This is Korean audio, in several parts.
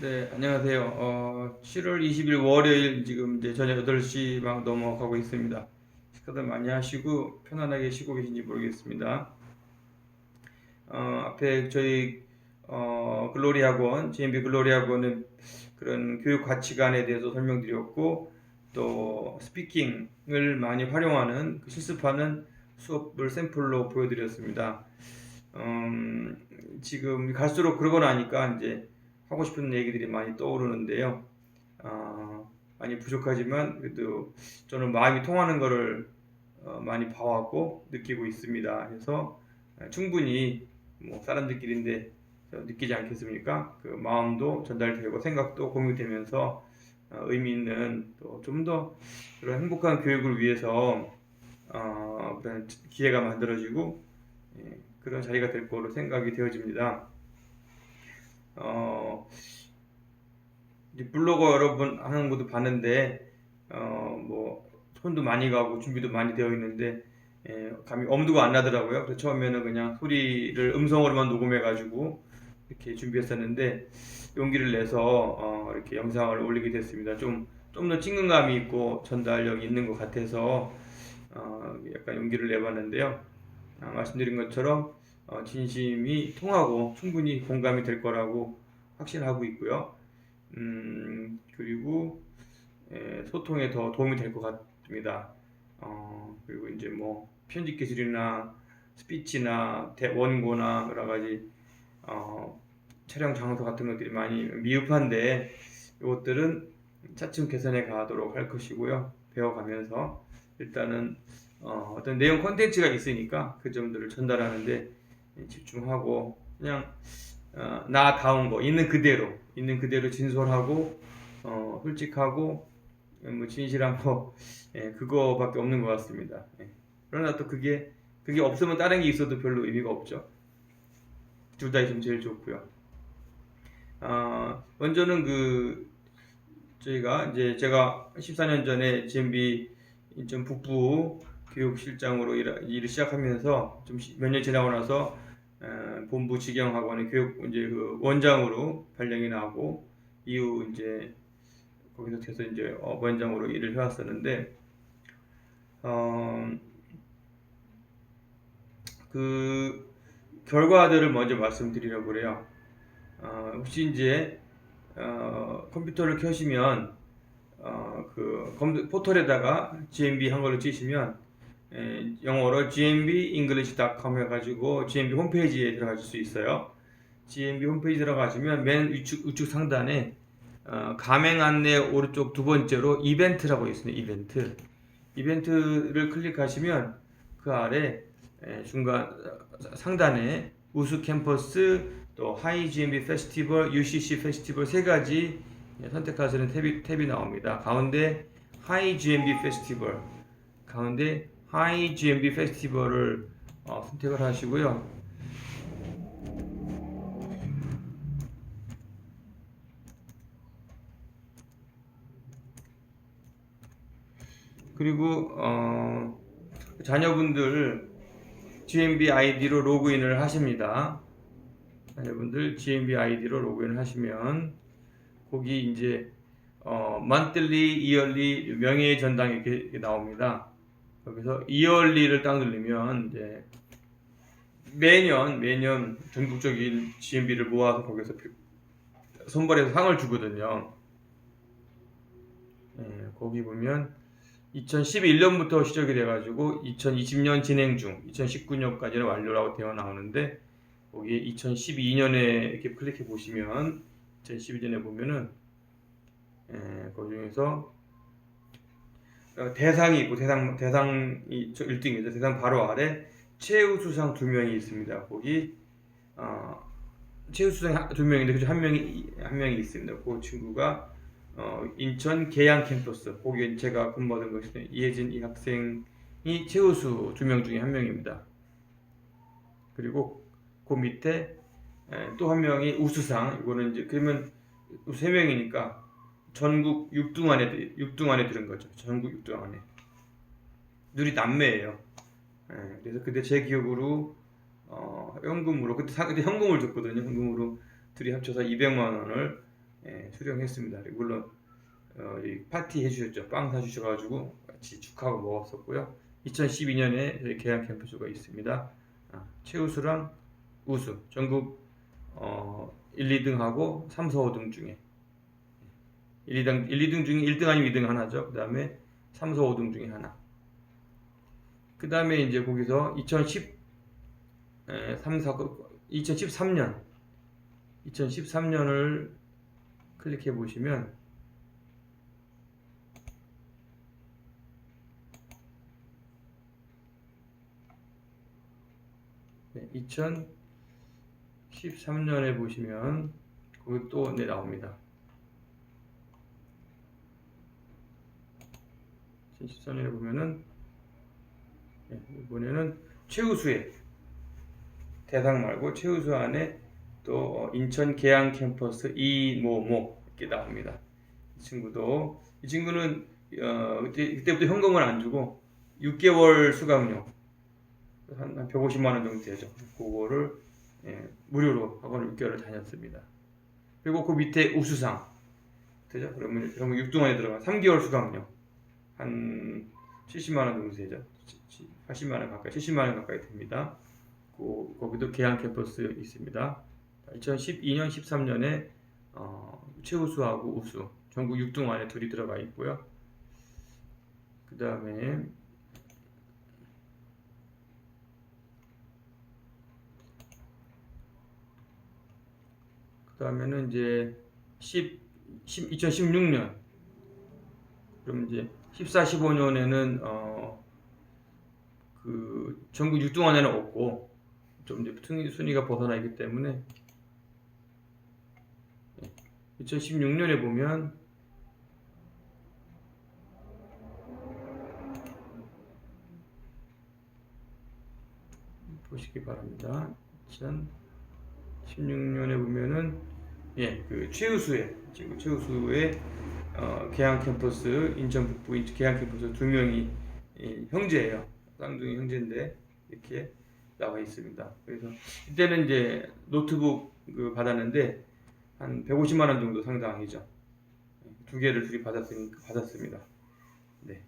네, 안녕하세요. 어, 7월 20일 월요일 지금 이제 저녁 8시 막 넘어가고 있습니다. 식사들 많이 하시고 편안하게 쉬고 계신지 모르겠습니다. 어, 앞에 저희 어, 글로리 학원, GMB 글로리 학원은 그런 교육 가치관에 대해서 설명드렸고 또 스피킹을 많이 활용하는 그 실습하는 수업을 샘플로 보여드렸습니다. 음, 지금 갈수록 그러고 나니까 이제 하고 싶은 얘기들이 많이 떠오르는데요. 어, 많이 부족하지만 그래도 저는 마음이 통하는 거를 어, 많이 봐왔고 느끼고 있습니다. 그래서 어, 충분히 뭐 사람들끼리인데 저 느끼지 않겠습니까? 그 마음도 전달되고 생각도 공유되면서 어, 의미 있는 또 좀 더 그런 행복한 교육을 위해서 어, 그런 기회가 만들어지고 예, 그런 자리가 될 거로 생각이 되어집니다. 어, 블로거 여러분 하는 것도 봤는데 어, 뭐 손도 많이 가고 준비도 많이 되어 있는데 예, 감이 엄두가 안 나더라고요. 그래서 처음에는 그냥 소리를 음성으로만 녹음해 가지고 이렇게 준비했었는데 용기를 내서 어, 이렇게 영상을 올리게 됐습니다. 좀 좀더 친근감이 있고 전달력이 있는 것 같아서 어, 약간 용기를 내봤는데요. 아, 말씀드린 것처럼 어, 진심이 통하고 충분히 공감이 될 거라고 확신하고 있고요. 음, 그리고 에, 소통에 더 도움이 될 것 같습니다. 어, 그리고 이제 뭐 편집 기술이나 스피치나 대- 원고나 여러 가지 어, 촬영 장소 같은 것들이 많이 미흡한데 이것들은 차츰 개선해 가도록 할 것이고요. 배워가면서 일단은 어, 어떤 내용 콘텐츠가 있으니까 그 점들을 전달하는데 집중하고 그냥 어, 나다운 거 있는 그대로 있는 그대로 진솔하고 어, 솔직하고 뭐 진실한 거 예, 그거밖에 없는 것 같습니다. 예. 그러나 또 그게 그게 없으면 다른 게 있어도 별로 의미가 없죠. 둘 다 있으면 제일 좋고요. 아, 먼저는 그 저희가 이제 제가 14년 전에 GMB 인천 북부 교육실장으로 일, 일을 시작하면서 좀 몇 년 지나고 나서 어, 본부 직영학원의 교육 이제 그 원장으로 발령이 나고 이후 이제 거기서 계속 이제 어, 원장으로 일을 해왔었는데 어, 그 결과들을 먼저 말씀드리려고 그래요. 어, 혹시 이제 어, 컴퓨터를 켜시면 어, 그 포털에다가 GMB 한글로 치시면 에, 영어로 gmbeenglish.com 해가지고 GMB 홈페이지에 들어가실 수 있어요. GMB 홈페이지 들어가시면 맨 우측, 우측 상단에 어, 가맹 안내 오른쪽 두 번째로 이벤트라고 있습니다. 이벤트. 이벤트를 클릭하시면 그 아래 에, 중간 어, 상단에 우수 캠퍼스 또 하이 GMB 페스티벌, UCC 페스티벌 세 가지 예, 선택하시는 탭이, 탭이 나옵니다. 가운데 하이 GMB 페스티벌 가운데 하이 GMB 페스티벌을 어, 선택을 하시고요. 그리고 어, 자녀분들 GMB 아이디로 로그인을 하십니다. 자녀분들 GMB 아이디로 로그인을 하시면 거기 이제 어, monthly, yearly 명예의 전당 이렇게, 이렇게 나옵니다. 거기서 yearly를 딱 누르면 이제 매년 매년 전국적인 GMB를 모아서 거기서 표- 선발해서 상을 주거든요. 예, 거기 보면 2011년부터 시작이 돼가지고 2020년 진행 중, 2019년까지는 완료라고 되어 나오는데 거기에 2012년에 이렇게 클릭해 보시면 2012년에 보면은 에, 그 중에서 어, 대상이 있고 대상 대상이 저 1등이죠. 대상 바로 아래 최우 수상 두 명이 있습니다. 거기 어, 최우 수상 한- 두 명인데 그중 한 명이 한 명이 있습니다. 그 친구가 어, 인천 계양 캠퍼스 거기에 제가 근무하던 것이 이혜진 이 학생이 최우수 두 명 중에 한 명입니다. 그리고 그 밑에 또 한 명이 우수상 이거는 이제 그러면 세 명이니까 전국 6등 안에 6등 안에 들은 거죠. 전국 6등 안에 둘이 남매예요. 예, 그래서 그때 제 기억으로 어, 현금으로 그때, 사, 그때 현금을 줬거든요. 현금으로 둘이 합쳐서 200만 원을 예, 수령했습니다. 물론 어, 이 파티 해주셨죠. 빵 사주셔가지고 같이 축하하고 먹었었고요. 2012년에 저희 계양 캠프쇼가 있습니다. 아, 최우수랑 우수 전국 어, 1, 2등하고 3, 4, 5등 중에 1, 2등, 1, 2등 중에 1등 아니면 2등 하나죠. 그 다음에 3, 4, 5등 중에 하나. 그 다음에 이제 거기서 2010, 에, 3, 4, 2013년, 2013년을 클릭해 보시면 네, 2013년에 보시면 거기 또 네, 나옵니다. 2013년에 보면은 네, 이번에는 최우수의 대상 말고 최우수 안에 또 어, 인천 계양 캠퍼스 이모모 이렇게 나옵니다. 이 친구도 이 친구는 어, 그때, 그때부터 현금을 안 주고 6개월 수강료 한, 한 150만 원 정도 되죠. 그거를 예, 무료로 학원을 6개월을 다녔습니다. 그리고 그 밑에 우수상 되죠? 그러면 그러면 6등원에 들어가 3개월 수강료 한 70만 원 정도 되죠. 80만 원 가까이 70만 원 가까이 됩니다. 그, 거기도 계양 캠퍼스 있습니다. 2012년 13년에 어, 최우수하고 우수 전국 6등 안에 둘이 들어가 있고요. 그 다음에 그 다음에는 이제 10, 10, 2016년 그럼 이제 14, 15년에는 어, 그 전국 6등 안에는 없고 좀 이제 순위, 순위가 벗어나 있기 때문에 2016년에 보면 보시기 바랍니다. 2016년에 보면은 예, 그 최우수의 지금 최우수의 어, 계양 캠퍼스 인천 북부 계양 캠퍼스 두 명이 예, 형제예요. 쌍둥이 형제인데 이렇게 나와 있습니다. 그래서 이때는 이제 노트북 그 받았는데 한 150만 원 정도 상당이죠. 두 개를 둘이 받았으니까 받았습니다. 네.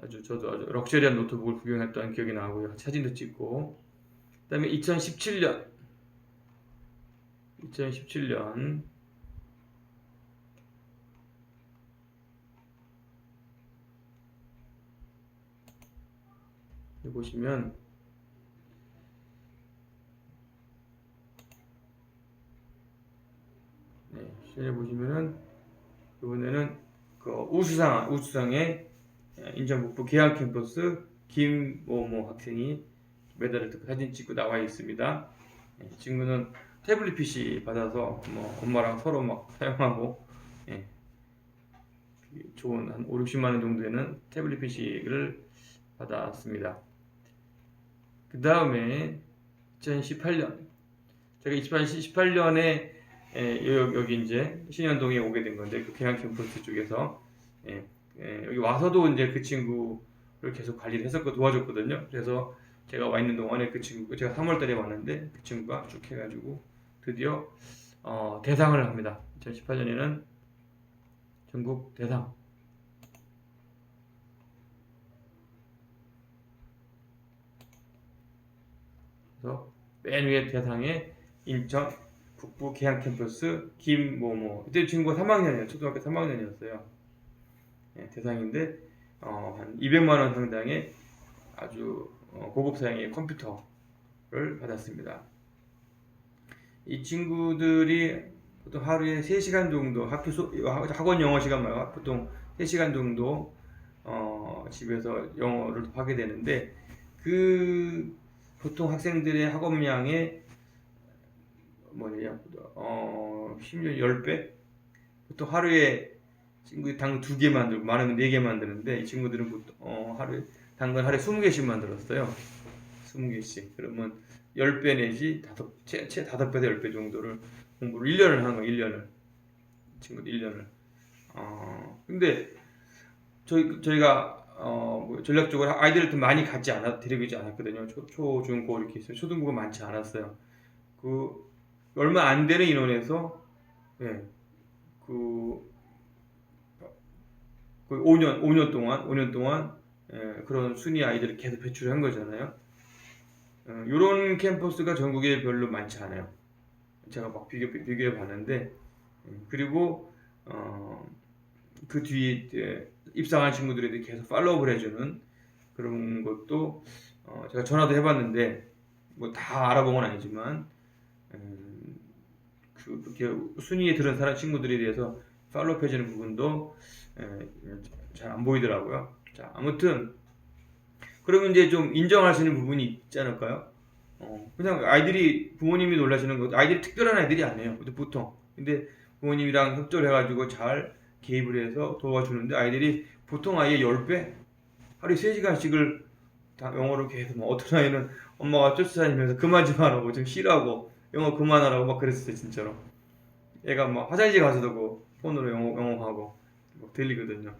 아주 저도 아주 럭셔리한 노트북을 구경했던 기억이 나고요. 사진도 찍고. 그다음에 2017년 2017년 보시면 네, 시에 보시면은 이번에는 그 우수상 우수상에 인천 북부 계양 캠퍼스 김모모 학생이 메달을 듣고 사진 찍고 나와 있습니다. 네, 이 친구는 태블릿 PC 받아서 뭐 엄마랑 서로 막 사용하고 예, 좋은 한 5, 60만 원 정도 되는 태블릿 PC를 받았습니다. 그 다음에 2018년 제가 2018년에 여기, 이제 신현동에 오게 된 건데 그 계양 캠퍼스 쪽에서 예, 예, 여기 와서도 이제 그 친구를 계속 관리를 했었고 도와줬거든요. 그래서 제가 와 있는 동안에 그 친구 제가 3월달에 왔는데 그 친구가 쭉 해가지고 드디어 어, 대상을 합니다. 2018년에는 전국 대상 그래서 맨 위에 대상에 인천 북부 계양 캠퍼스 김모모. 이때 친구가 3학년이에요. 초등학교 3학년이었어요. 예, 대상인데 어, 한 200만 원 상당의 아주 어, 고급 사양의 컴퓨터를 받았습니다. 이 친구들이 보통 하루에 3시간 정도 학교 수, 학원 영어 시간 말고 보통 3시간 정도 어, 집에서 영어를 하게 되는데 그 보통 학생들의 학업량의 뭐냐 어 심지어 10배? 보통 하루에 친구들이 당근 2개 만들고 많으면 4개 만드는데 이 친구들은 보통 어, 하루에 당근 하루에 20개씩 만들었어요. 20개씩. 그러면 10배 내지 다섯, 최, 최 5배에서 10배 정도를 공부를 1년을 하는 거예요 1년을. 친구들 1년을. 어, 근데 저희, 저희가 어, 뭐 전략적으로 아이들을 좀 많이 갖지 않아 데리고 있지 않았거든요 초, 초, 중, 고 이렇게 있어요 초등부가 많지 않았어요 그 얼마 안 되는 인원에서 예, 그, 그 5년 5년 동안 5년 동안 예, 그런 순위 아이들을 계속 배출한 거잖아요. 이런 캠퍼스가 전국에 별로 많지 않아요. 제가 막 비교 비교해 봤는데 음, 그리고 어, 그 뒤에 입상한 친구들에게 계속 팔로우를 해주는 그런 것도 어, 제가 전화도 해봤는데 뭐 다 알아본 건 아니지만 음, 그 그렇게 순위에 들은 사람 친구들에 대해서 팔로우 해주는 부분도 잘 안 보이더라고요. 자 아무튼 그러면 이제 좀 인정할 수 있는 부분이 있지 않을까요? 어, 그냥 아이들이 부모님이 놀라시는 거 아이들이 특별한 아이들이 아니에요. 보통 근데 부모님이랑 협조를 해가지고 잘 개입을 해서 도와주는데 아이들이 보통 아이의 10배 하루에 3시간씩을 다 영어로 계속 뭐 어떤 아이는 엄마가 쫓아다니면서 그만 좀 하라고 좀 쉬라고 영어 그만하라고 막 그랬었어요 진짜로. 애가 막 화장실 가서도 그 폰으로 영어, 영어하고 막 들리거든요.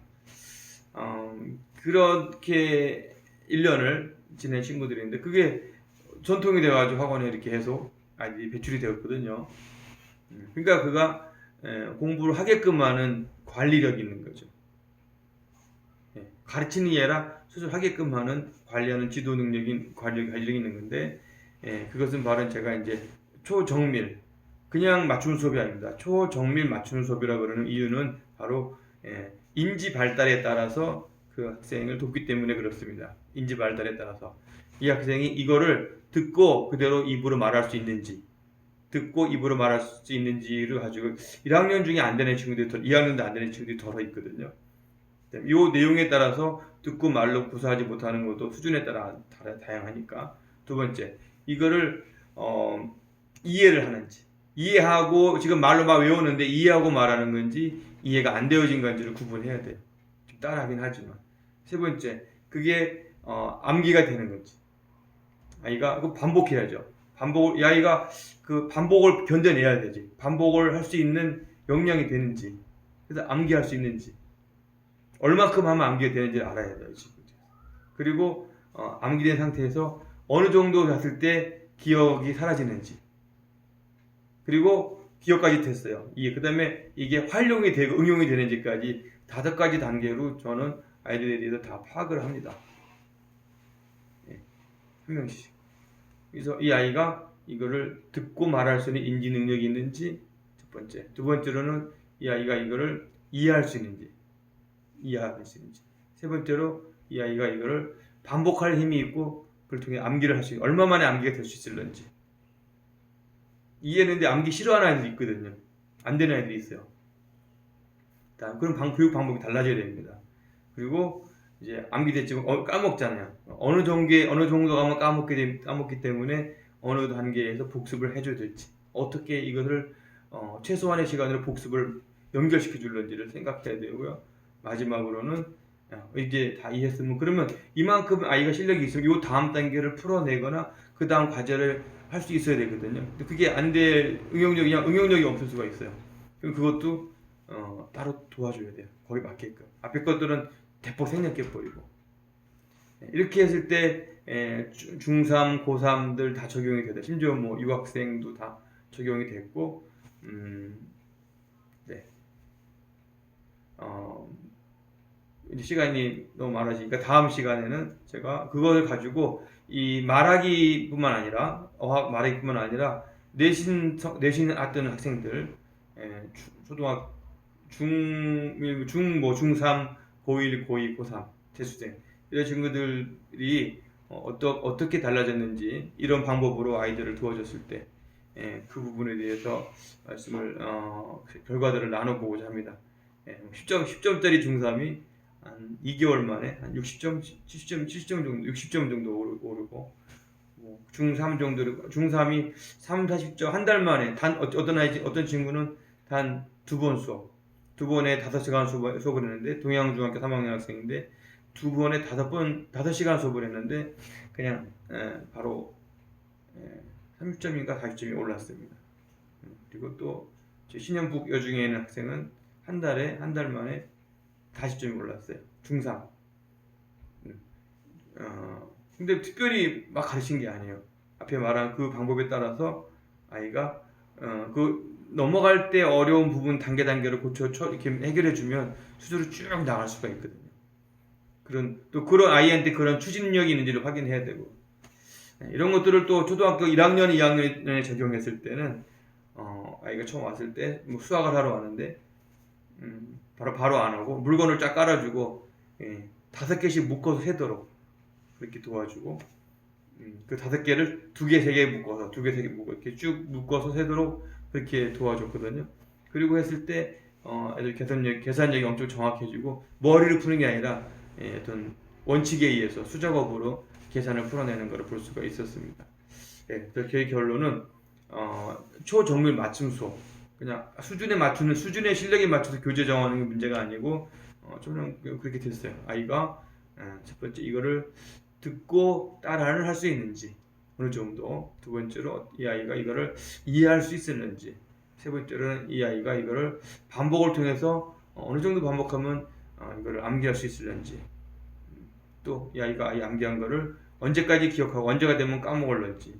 어, 그렇게 1년을 지낸 친구들인데 그게 전통이 돼가지고 학원에 이렇게 해서 아이들이 배출이 되었거든요. 음, 그러니까 그가 에, 공부를 하게끔 하는 관리력이 있는 거죠 예, 가르치는 게 아니라 스스로 하게끔 하는 관리하는 지도 능력인 관리 관리력이 있는 건데 예, 그것은 바로 제가 이제 초정밀 그냥 맞춤 수업이 아닙니다. 초정밀 맞춤 수업이라 그러는 이유는 바로 예, 인지 발달에 따라서 그 학생을 돕기 때문에 그렇습니다. 인지 발달에 따라서 이 학생이 이거를 듣고 그대로 입으로 말할 수 있는지 듣고 입으로 말할 수 있는지를 가지고 1학년 중에 안 되는 친구들이 더 2학년도 안 되는 친구들이 더 있거든요. 이 내용에 따라서 듣고 말로 구사하지 못하는 것도 수준에 따라 다- 다양하니까 두 번째 이거를 어, 이해를 하는지 이해하고 지금 말로 막 외우는데 이해하고 말하는 건지 이해가 안 되어진 건지를 구분해야 돼요. 좀 따라하긴 하지만 세 번째 그게 어, 암기가 되는 건지 아이가 그 반복해야죠. 반복 이 아이가 그 반복을 견뎌내야 되지 반복을 할 수 있는 역량이 되는지 그래서 암기할 수 있는지 얼마큼 하면 암기가 되는지를 알아야 친구들. 그리고 어, 암기된 상태에서 어느 정도 갔을 때 기억이 사라지는지. 그리고 기억까지 됐어요. 이게 그다음에 이게 활용이 되고 응용이 되는지까지 다섯 가지 단계로 저는 아이들에 대해서 다 파악을 합니다. 예, 한 명씩. 그래서 이 아이가 이거를 듣고 말할 수 있는 인지 능력이 있는지 첫 번째. 두 번째로는 이 아이가 이거를 이해할 수 있는지. 이해할 수 있는지. 세 번째로 이 아이가 이거를 반복할 힘이 있고 그걸 통해 암기를 할 수 있는 얼마 만에 암기가 될 수 있을런지. 이해했는데 암기 싫어하는 아이들이 있거든요. 안 되는 아이들이 있어요. 그런 방, 교육 방법이 달라져야 됩니다. 그리고 이제 암기됐지만 어, 까먹잖아요. 어느 정도에 어느 정도 가면 까먹게 되, 까먹기 때문에 어느 단계에서 복습을 해줘야 될지 어떻게 이것을 어, 최소한의 시간으로 복습을 연결시켜 줄런지를 생각해야 되고요. 마지막으로는 야, 이제 다 이해했으면 그러면 이만큼 아이가 실력이 있으면 요 다음 단계를 풀어내거나 그 다음 과제를 할 수 있어야 되거든요. 근데 그게 안 될 응용력이 그냥 응용력이 없을 수가 있어요. 그럼 그것도 어, 따로 도와줘야 돼요. 거기 맞게끔. 앞에 것들은 대폭 생략해 버리고 이렇게 했을 때 에, 주- 중3, 고3들 다 적용이 되다. 심지어 뭐 유학생도 다 적용이 됐고, 음, 네. 어, 이제 시간이 너무 많아지니까 다음 시간에는 제가 그걸 가지고 이 말하기뿐만 아니라 어학 말하기뿐만 아니라 내신 성- 내신 했던 학생들 에, 주- 초등학 중 중 뭐 중3 고1 고2 고3 재수생 이런 친구들이 어, 어떠, 어떻게 달라졌는지 이런 방법으로 아이들을 도와줬을 때 그 부분에 대해서 말씀을 어, 그 결과들을 나눠보고자 합니다. 예, 10점 10점짜리 중3이 한 2개월 만에 한 60점, 70점, 70점 정도, 60점 정도 오르- 오르고 뭐 중3 정도를 중3이 3, 40점 한 달 만에 단 어- 어떤 아이 어떤 친구는 단 두 번 수업 두 번에 다섯 시간 수업, 수업을 했는데 동양중학교 3학년 학생인데 두 번에 다섯 번 다섯 시간 수업을 했는데 그냥 에, 바로 에, 30점인가 40점이 올랐습니다. 음, 그리고 또 제 신현북 여중에 있는 학생은 한 달에 한 달 만에 40점이 올랐어요. 중3. 음, 어, 근데 특별히 막 가르친 게 아니에요. 앞에 말한 그 방법에 따라서 아이가 어, 그 넘어갈 때 어려운 부분 단계 단계로 고쳐 쳐- 이렇게 해결해 주면 수두로 쭉 나갈 수가 있거든요. 그런 또 그런 아이한테 그런 추진력이 있는지를 확인해야 되고 네, 이런 것들을 또 초등학교 1학년, 2학년에 적용했을 때는 어, 아이가 처음 왔을 때 뭐 수학을 하러 왔는데 음, 바로 바로 안 하고 물건을 쫙 깔아주고 예, 다섯 개씩 묶어서 세도록 그렇게 도와주고 음, 그 다섯 개를 두 개, 세 개 묶어서 두 개, 세 개 묶어 이렇게 쭉 묶어서 세도록 그렇게 도와줬거든요. 그리고 했을 때 어, 애들 계산력, 계산력이 엄청 정확해지고 머리를 푸는 게 아니라 예, 어떤 원칙에 의해서 수작업으로 계산을 풀어내는 것을 볼 수가 있었습니다. 예, 그 결론은 어, 초정밀 맞춤 수업 그냥 수준에 맞추는 수준의 실력에 맞춰서 교재 정하는 게 문제가 아니고 어, 그렇게 됐어요. 아이가 어, 첫 번째 이거를 듣고 따라를 할 수 있는지 어느 정도 두 번째로 이 아이가 이거를 이해할 수 있었는지 세 번째로는 이 아이가 이거를 반복을 통해서 어, 어느 정도 반복하면 어, 이거를 암기할 수 있을는지 또 이 아이가 이 암기한 거를 언제까지 기억하고 언제가 되면 까먹을는지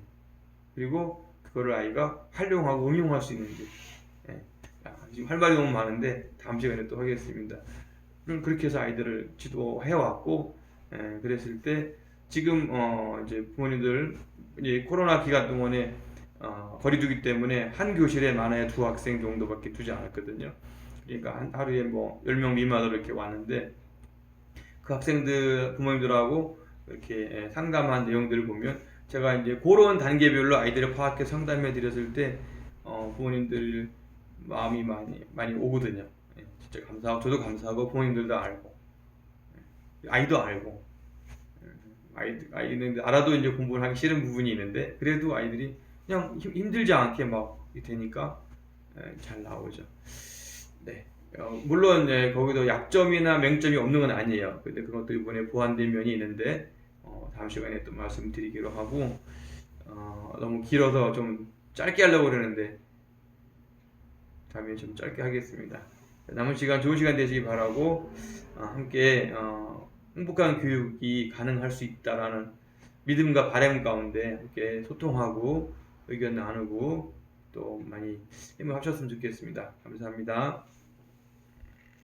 그리고 그거를 아이가 활용하고 응용할 수 있는지 예. 아, 지금 할 말이 너무 많은데 다음 시간에 또 하겠습니다. 그렇게 해서 아이들을 지도해 왔고 예, 그랬을 때 지금 어 이제 부모님들 이제 코로나 기간 동안에 어, 거리두기 때문에 한 교실에 많아야 두 학생 정도밖에 두지 않았거든요. 그러니까 한 하루에 뭐 10명 미만으로 이렇게 왔는데 그 학생들 부모님들하고 이렇게 예, 상담한 내용들을 보면 제가 이제 그런 단계별로 아이들을 파악해 상담해 드렸을 때 어, 부모님들 마음이 많이 많이 오거든요. 예, 진짜 감사하고 저도 감사하고 부모님들도 알고 예, 아이도 알고 예, 아이 아이는 알아도 이제 공부를 하기 싫은 부분이 있는데 그래도 아이들이 그냥 힘, 힘들지 않게 막 되니까 예, 잘 나오죠. 네. 어, 물론 예, 거기도 약점이나 맹점이 없는 건 아니에요. 근데 그것도 이번에 보완된 면이 있는데 어, 다음 시간에 또 말씀드리기로 하고 어, 너무 길어서 좀 짧게 하려고 그러는데 다음에 좀 짧게 하겠습니다. 남은 시간 좋은 시간 되시기 바라고 어, 함께 어, 행복한 교육이 가능할 수 있다라는 믿음과 바람 가운데 함께 소통하고 의견 나누고 또 많이 힘을 합쳤으면 좋겠습니다. 감사합니다.